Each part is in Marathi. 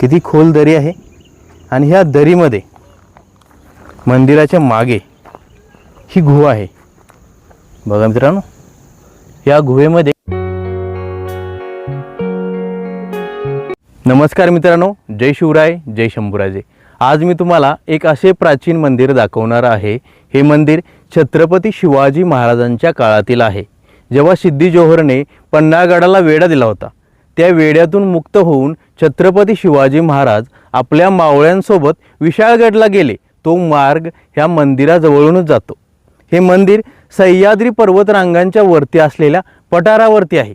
किती खोल दरी आहे? आणि ह्या दरीमध्ये मंदिराच्या मागे ही गुहा आहे. बघा मित्रांनो या गुहेमध्ये नमस्कार मित्रांनो जय शिवराय जय शंभूराजे. आज मी तुम्हाला एक असे प्राचीन मंदिर दाखवणार आहे. हे मंदिर छत्रपती शिवाजी महाराजांच्या काळातील आहे. जेव्हा सिद्धी जोहरने पन्हाळगडाला वेढा दिला होता त्या वेड्यातून मुक्त होऊन छत्रपती शिवाजी महाराज आपल्या मावळ्यांसोबत विशाळगडला गेले. तो मार्ग ह्या मंदिराजवळूनच जातो. हे मंदिर सह्याद्री पर्वतरांगांच्या वरती असलेल्या पठारावरती आहे.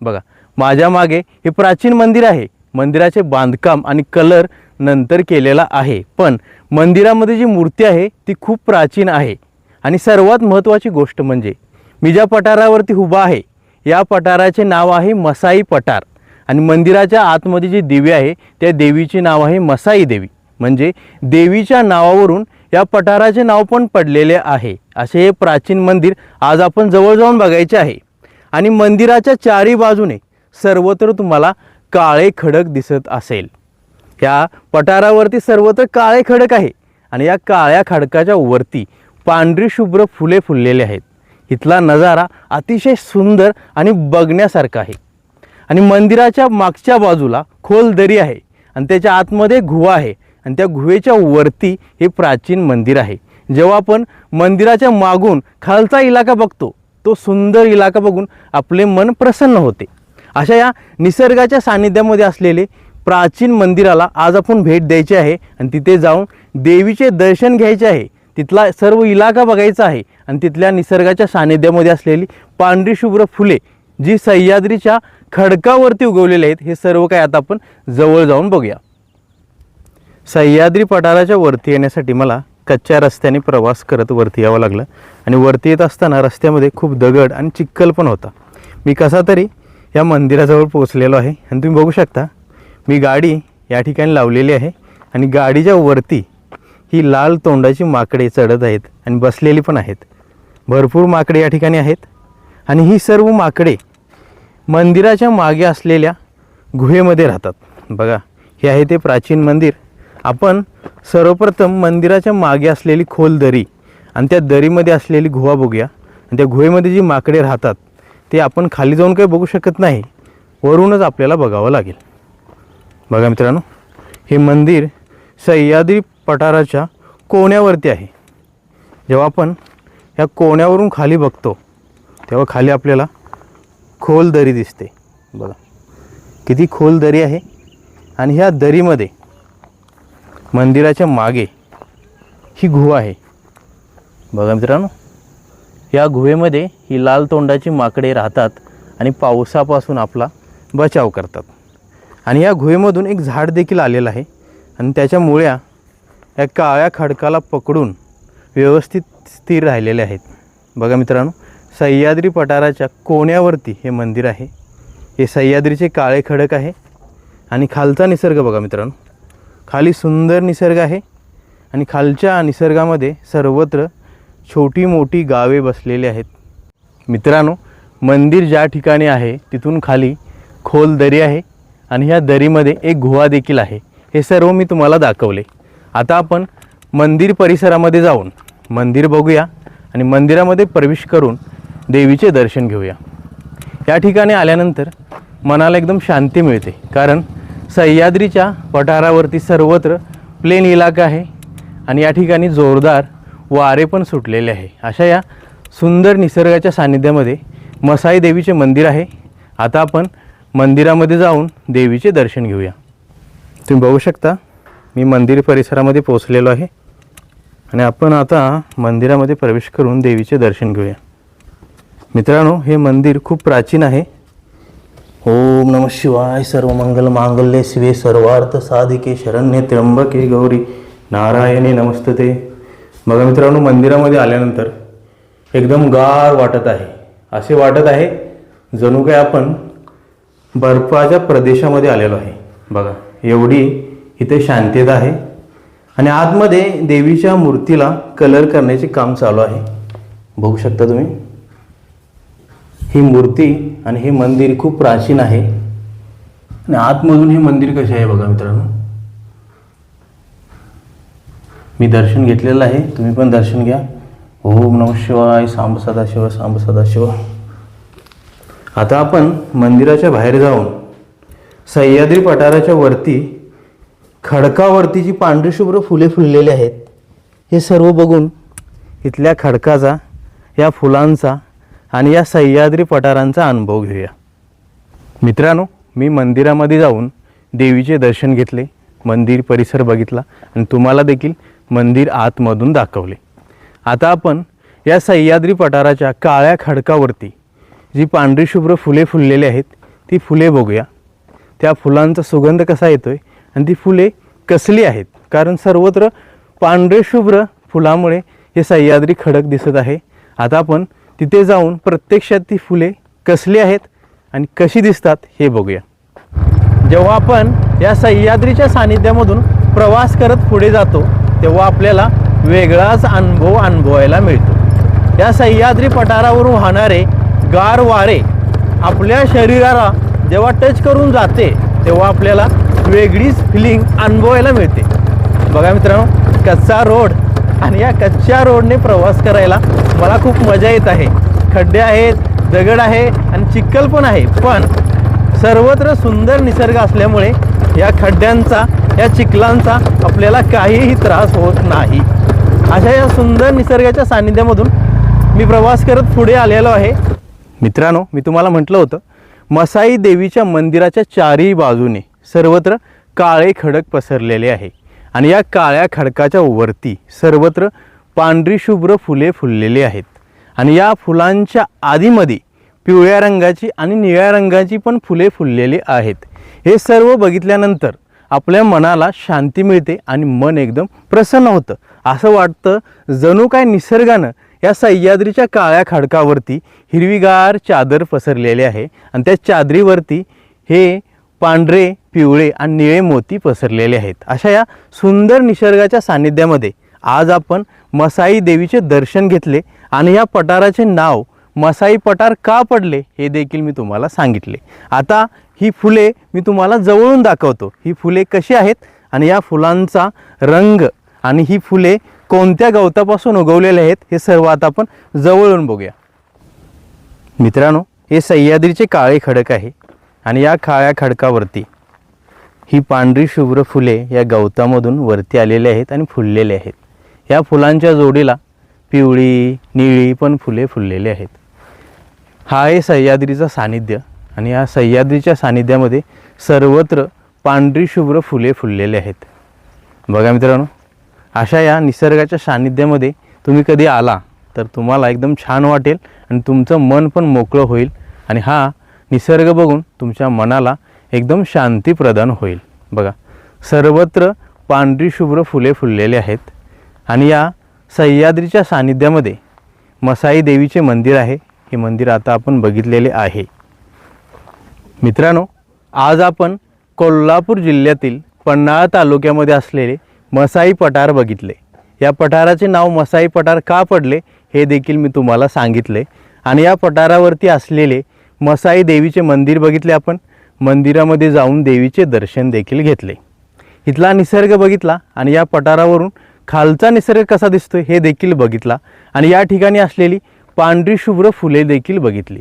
बघा माझ्या मागे हे प्राचीन मंदिर आहे. मंदिराचे बांधकाम आणि कलर नंतर केलेला आहे. पण मंदिरामध्ये जी मूर्ती आहे ती खूप प्राचीन आहे. आणि सर्वात महत्त्वाची गोष्ट म्हणजे मी ज्या पठारावरती उभा आहे या पठाराचे नाव आहे मसाई पठार. आणि मंदिराच्या आतमध्ये जी देवी आहे त्या देवीचे नाव आहे मसाई देवी. म्हणजे देवीच्या नावावरून या पठाराचे नाव पण पडलेले आहे. असे हे प्राचीन मंदिर आज आपण जवळ जाऊन बघायचे आहे. आणि मंदिराच्या चारी बाजूने सर्वत्र तुम्हाला काळे खडक दिसत असेल. या पठारावरती सर्वत्र काळे खडक आहे. आणि या काळ्या खडकाच्या वरती पांढरी शुभ्र फुले फुललेले आहेत. इथला नजारा अतिशय सुंदर आणि बघण्यासारखा आहे. आणि मंदिराच्या मागच्या बाजूला खोल दरी आहे आणि त्याच्या आतमध्ये गुहा आहे. आणि त्या गुहेच्या वरती हे प्राचीन मंदिर आहे. जेव्हा आपण मंदिराच्या मागून खालचा इलाका बघतो तो सुंदर इलाका बघून आपले मन प्रसन्न होते. अशा या निसर्गाच्या सानिध्यामध्ये असलेले प्राचीन मंदिराला आज आपण भेट द्यायची आहे आणि तिथे जाऊन देवीचे दर्शन घ्यायचे आहे. तिथला सर्व इलाका बघायचा आहे आणि तिथल्या निसर्गाच्या सानिध्यामध्ये असलेली पांढरीशुभ्र फुले जी सह्याद्रीच्या खडकावरती उगवलेले आहेत हे सर्व काय आता आपण जवळ जाऊन बघूया. सह्याद्री पठाराच्या वरती येण्यासाठी मला कच्च्या रस्त्याने प्रवास करत वरती यावं लागलं आणि वरती येत असताना रस्त्यामध्ये खूप दगड आणि चिखल पण होता. मी कसा तरी या मंदिराजवळ पोचलेलो आहे आणि तुम्ही बघू शकता मी गाडी या ठिकाणी लावलेली आहे आणि गाडीच्या वरती ही लाल तोंडाची माकडे चढत आहेत आणि बसलेली पण आहेत. भरपूर माकडे या ठिकाणी आहेत आणि ही सर्व माकडे मंदिराच्या मागे असलेल्या गुहेमध्ये राहतात. बघा हे आहे ते प्राचीन मंदिर. आपण सर्वप्रथम मंदिराच्या मागे असलेली खोल दरी आणि त्या दरीमध्ये असलेली गुहा बघूया. आणि त्या गुहेमध्ये जी माकडे राहतात ते आपण खाली जाऊन काही बघू शकत नाही. वरूनच आपल्याला बघावं लागेल. बघा मित्रांनो हे मंदिर सह्याद्री पठाराच्या कोण्यावरती आहे. जेव्हा आपण ह्या कोण्यावरून खाली बघतो तेव्हा खाली आपल्याला खोल दरी दिसते. बघा. किती खोल दरी आहे. आणि ह्या दरीमध्ये मंदिराच्या मागे ही गुहा आहे. बघा मित्रांनो. या गुहेमध्ये ही लाल तोंडाची माकडे राहतात आणि पावसापासून आपला बचाव करतात. आणि या गुहेमधून एक झाड देखील आलेलं आहे. आणि त्याच्या मुळ्या या काळ्या खडकाला पकडून व्यवस्थित स्थिर राहिलेले आहेत. बघा मित्रांनो. सह्याद्री पठाराच्या कोण्यावरती हे मंदिर आहे? हे सह्याद्रीचे काळे खडक आहे? आणि खालचा निसर्ग बघा मित्रांनो. खाली सुंदर निसर्ग आहे आणि खालच्या निसर्गामध्ये सर्वत्र छोटी मोठी गावे बसलेली आहेत. मित्रांनो मंदिर ज्या ठिकाणी आहे तिथून खाली खोल दरी आहे आणि ह्या दरीमध्ये एक गुहा देखील आहे. हे सर्व मी तुम्हाला दाखवले. आता आपण मंदिर परिसरामध्ये जाऊन मंदिर बघूया आणि मंदिरामध्ये प्रवेश करून देवीचे दर्शन घेऊया. या ठिकाणी आल्यानंतर मनाला एकदम शांती मिळते. कारण सह्याद्रीच्या पठारावरती सर्वत्र प्लेन इलाका आहे आणि या ठिकाणी जोरदार वारे पण सुटलेले आहे. अशा या सुंदर निसर्गाच्या सानिध्यामध्ये मसाई देवीचे मंदिर आहे. आता आपण मंदिरामध्ये जाऊन देवीचे दर्शन घेऊया. तुम्ही बघू शकता मी मंदिर परिसरामध्ये पोचलेलो आहे. आणि आपण आता मंदिरामध्ये प्रवेश करून देवीचे दर्शन घेऊया. मित्रांनो हे मंदिर खूप प्राचीन आहे. ओम नम शिवाय सर्व मंगल मांगल्ये शिवे सर्वार्थ साधिके शरण्ये त्र्यंबके गौरी नारायणे नमस्तते. बघा मित्रांनो मंदिरामध्ये आल्यानंतर एकदम गार वाटत आहे. असे वाटत आहे जणू काय आपण बर्फाच्या प्रदेशामध्ये आलेलो आहे. बघा एवढी इथे शांतता आहे. आणि आतमध्ये देवीच्या मूर्तीला कलर करण्याचे काम चालू आहे. बघू शकता तुम्ही. ही मूर्ती आणि हे मंदिर खूप प्राचीन आहे. आणि आतमधून हे मंदिर कसे आहे बघा मित्रांनो? मी दर्शन घेतलेलं आहे. तुम्ही पण दर्शन घ्या. ओम नम शिवाय सांब सदाशिव सांब सदाशिव. आता आपण मंदिराच्या बाहेर जाऊन सह्याद्री पठाराच्या वरती खडकावरती जी पांढरीशुभ्र फुले फुललेली आहेत. हे सर्व बघून इथल्या खडकाचा या फुलांचा आणि या सह्याद्री पठारांचा अनुभव घेऊया. मित्रांनो मी मंदिरामध्ये जाऊन देवीचे दर्शन घेतले मंदिर परिसर बघितला आणि तुम्हाला देखील मंदिर आतमधून दाखवले. आता आपण या सह्याद्री पठाराच्या काळ्या खडकावरती जी पांढरी शुभ्र फुले फुललेली आहेत ती फुले बघूया. त्या फुलांचा सुगंध कसा येतो आहे आणि ती फुले कसली आहेत? कारण सर्वत्र पांढरे शुभ्र फुलामुळे हे सह्याद्री खडक दिसत आहे. आता आपण तिथे जाऊन प्रत्यक्षात ती फुले कसली आहेत आणि कशी दिसतात हे बघूया. जेव्हा आपण या सह्याद्रीच्या सानिध्यामधून प्रवास करत पुढे जातो तेव्हा आपल्याला वेगळाच अनुभव अनुभवायला मिळतो. या सह्याद्री पठारावरून वाहणारे गार वारे आपल्या शरीराला जेव्हा टच करून जाते तेव्हा आपल्याला वेगळीच फिलिंग अनुभवायला मिळते. बघा मित्रांनो कच्चा रोड आणि या कच्च्या रोडने प्रवास करायला मला खूप मजा येत आहे. खड्डे आहेत दगड आहे आणि चिखल पण आहे. पण सर्वत्र सुंदर निसर्ग असल्यामुळे या खड्ड्यांचा या चिखलांचा आपल्याला काहीही त्रास होत नाही. अशा या सुंदर निसर्गाच्या सानिध्यामधून मी प्रवास करत पुढे आलेलो आहे. मित्रांनो मी तुम्हाला म्हटलं होतं मसाई देवीच्या मंदिराच्या चारही बाजूने सर्वत्र काळे खडक पसरलेले आहे. आणि या काळ्या खडकाच्या वरती सर्वत्र पांढरी शुभ्र फुले फुललेली आहेत. आणि या फुलांच्या आधीमध्ये पिवळ्या रंगाची आणि निळ्या रंगाची पण फुले फुललेली आहेत. हे सर्व बघितल्यानंतर आपल्या मनाला शांती मिळते आणि मन एकदम प्रसन्न होतं. असं वाटतं जणू काय निसर्गानं या सह्याद्रीच्या काळ्या खडकावरती हिरवीगार चादर पसरलेली आहे आणि त्या चादरीवरती हे पांढरे पिवळे आणि निळे मोती पसरलेले आहेत. अशा या सुंदर निसर्गाच्या सानिध्यामध्ये आज आपण मसाई देवीचे दर्शन घेतले आणि या पठाराचे नाव मसाई पठार का पडले हे देखील मी तुम्हाला सांगितले. आता ही फुले मी तुम्हाला जवळून दाखवतो. ही फुले कशी आहेत आणि या फुलांचा रंग आणि ही फुले कोणत्या गवतापासून उगवलेले आहेत हे सर्व आता आपण जवळून बघूया. मित्रांनो हे सह्याद्रीचे काळे खडक आहे आणि या काळ्या खडकावरती ही पांढरी शुभ्र फुले या गवतामधून वरती आलेले आहेत आणि फुललेले आहेत. या फुलांच्या जोडीला पिवळी निळी पण फुले फुललेली आहेत. हा आहे सह्याद्रीचा सानिध्य आणि या सह्याद्रीच्या सानिध्यामध्ये सर्वत्र पांढरी शुभ्र फुले फुललेले आहेत. बघा मित्रांनो अशा या निसर्गाच्या सानिध्यामध्ये तुम्ही कधी आला तर तुम्हाला एकदम छान वाटेल आणि तुमचं मन पण मोकळं होईल आणि हा निसर्ग बघून तुमच्या मनाला एकदम शांती प्रदान होईल. बघा सर्वत्र पांढरी शुभ्र फुले फुललेले आहेत. आणि या सह्याद्रीच्या सानिध्यामध्ये मसाई देवीचे मंदिर आहे. हे मंदिर आता आपण बघितलेले आहे. मित्रांनो आज आपण कोल्हापूर जिल्ह्यातील पन्हाळा तालुक्यामध्ये असलेले मसाई पठार बघितले. या पठाराचे नाव मसाई पठार का पडले हे देखील मी तुम्हाला सांगितले. आणि या पठारावरती असलेले मसाई देवीचे मंदिर बघितले आपण. मंदिरामध्ये जाऊन देवीचे दर्शन देखील घेतले. इथला निसर्ग बघितला आणि या पठारावरून खालचा निसर्ग कसा दिसतोय हे देखील बघितला. आणि या ठिकाणी असलेली पांढरी शुभ्र फुले देखील बघितली.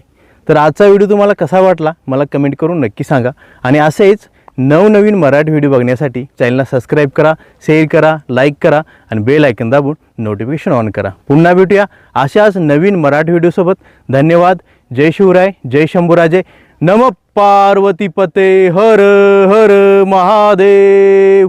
तर आजचा व्हिडिओ तुम्हाला कसा वाटला? मला कमेंट करून नक्की सांगा. आणि असेच नवनवीन मराठी व्हिडिओ बघण्यासाठी चॅनलला सबस्क्राईब करा शेअर करा लाईक करा आणि बेल ऐकन दाबून नोटिफिकेशन ऑन करा. पुन्हा भेटूया अशाच नवीन मराठी व्हिडिओसोबत धन्यवाद. जय शिवराय जय शंभूराजे. नम पार्वती पते. हर हर महादेव.